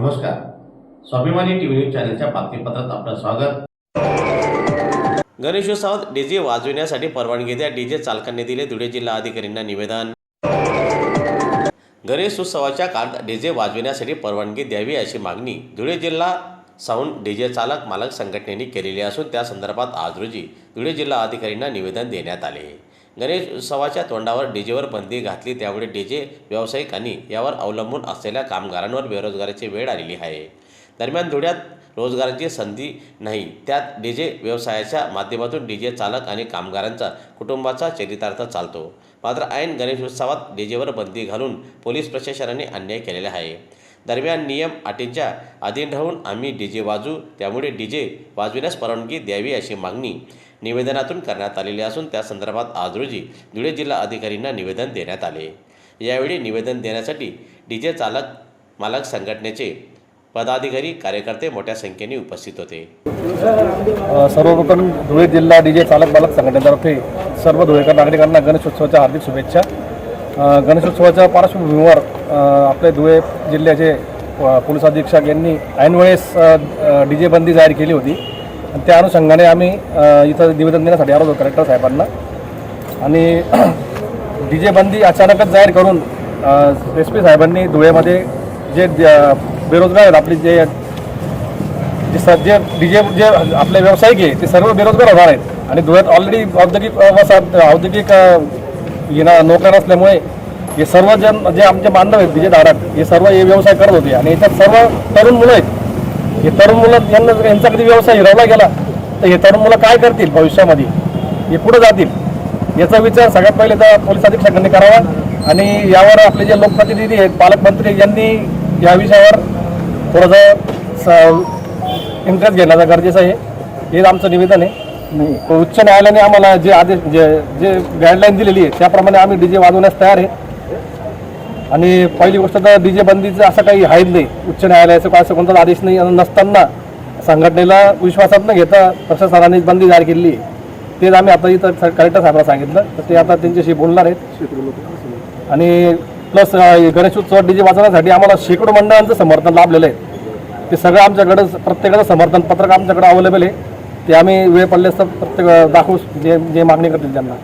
नमस्कार. स्वाभिमानी T V news चॅनलच्या बातमीपत्रात आपलं स्वागत. गणेशोत्सवात डीजे वाजविण्यासाठी परवानगी द्या डीजे चालकांनी दिले धुळे जिल्हा अधिकाऱ्यांना निवेदन. गणेशोत्सवाच्या काळात डीजे वाजविण्यासाठी परवानगी द्यावी अशी मागणी धुळे जिल्हा साऊंड डीजे चालक मालक संघटनेने केलेली असून त्या संदर्भात आज रोजी धुळे जिल्हा अधिकाऱ्यांना निवेदन देण्यात आले. गणेश उत्सवाच्या तोंडावर डीजेवर बंदी घातली त्यामुळे डीजे व्यावसायिकांनी यावर अवलंबून असलेल्या कामगारांवर बेरोजगारीची वेळ आलेली आहे. दरम्यान धुळ्यात रोजगाराची संधी नाही त्यात डीजे व्यवसायाच्या माध्यमातून डीजे चालक आणि कामगारांचा कुटुंबाचा चरितार्थ चालतो. मात्र ऐन गणेश उत्सवात डीजेवर बंदी घालून पोलीस प्रशासनाने अन्याय केलेला आहे. दरम्यान नियम अटींच्या अधीन राहून आम्ही डी जे वाजू त्यामुळे डी जे वाजविण्यास परवानगी द्यावी अशी मागणी निवेदनातून करण्यात आलेली असून त्या संदर्भात आज रोजी धुळे जिल्हा अधिकाऱ्यांना निवेदन देण्यात आले. यावेळी निवेदन देण्यासाठी डी जे चालक मालक संघटनेचे पदाधिकारी कार्यकर्ते मोठ्या संख्येने उपस्थित होते. सर्वप्रथम धुळे जिल्हा डी जे चालक मालक संघटनेतर्फे सर्व धुळेकर नागरिकांना गणेशोत्सवाच्या हार्दिक शुभेच्छा. गणेशोत्सवाच्या पार्श्वभूमीवर आपले धुळे जिल्ह्याचे पोलीस अधीक्षक यांनी ऐनवेळेस डी जे बंदी जाहीर केली होती. आणि त्या अनुषंगाने आम्ही इथं निवेदन देण्यासाठी आलो होतो कलेक्टर साहेबांना. आणि डी जे बंदी अचानकच जाहीर करून एस पी साहेबांनी धुळेमध्ये जे बेरोजगार आहेत आपली जे जे स जे डी जे आपले व्यावसायिक आहे ते सर्व बेरोजगार होणार आहेत. आणि धुळ्यात ऑलरेडी औद्योगिक वसाहत औद्योगिक येणार नोकर असल्यामुळे नसल्यामुळे हे सर्व जन जे आमचे बांधव आहेत डीजे दारात हे सर्व हे व्यवसाय करत होते. आणि याच्यात सर्व तरुण मुलं आहेत. हे तरुण मुलं यांना जर यांचा कधी व्यवसाय हिरवला गेला तर हे तरुण मुलं काय करतील भविष्यामध्ये? हे पुढे जातील? याचा विचार सगळ्यात पहिले तर पोलीस अधीक्षकांनी करावा. आणि यावर आपले जे लोकप्रतिनिधी आहेत पालकमंत्री यांनी या विषयावर थोडंसं इंटरेस्ट घेण्याचा गरजेचं आहे. हे आमचं निवेदन आहे. उच्च न्यायालयाने आम्हाला जे आदेश जे जे गाईडलाईन दिलेली आहे त्याप्रमाणे आम्ही डी जे वाजवण्यास तयार आहे. आणि पहिली गोष्ट तर डी जे बंदीचं असं काही आहेच नाही. उच्च न्यायालयाचं काय असं कोणताच आदेश नाही आणि नसताना संघटनेला विश्वासात न घेता प्रशासनाने बंदी जाहीर केलेली आहे. तेच आम्ही आता इथं कलेक्टर साहेबांना सांगितलं. तर ते आता त्यांच्याशी बोलणार आहेत. आणि प्लस गणेशोत्सव डी जे वाजवण्यासाठी आम्हाला शेकडो मंडळांचं समर्थन लाभलेलं आहे. ते सगळं आमच्याकडं प्रत्येकाचं समर्थन पत्रक आमच्याकडे अवेलेबल आहे. ते आम्ही वेळ पडल्यास तर प्रत्येक दाखवू जे जे मागणी करतील त्यांना.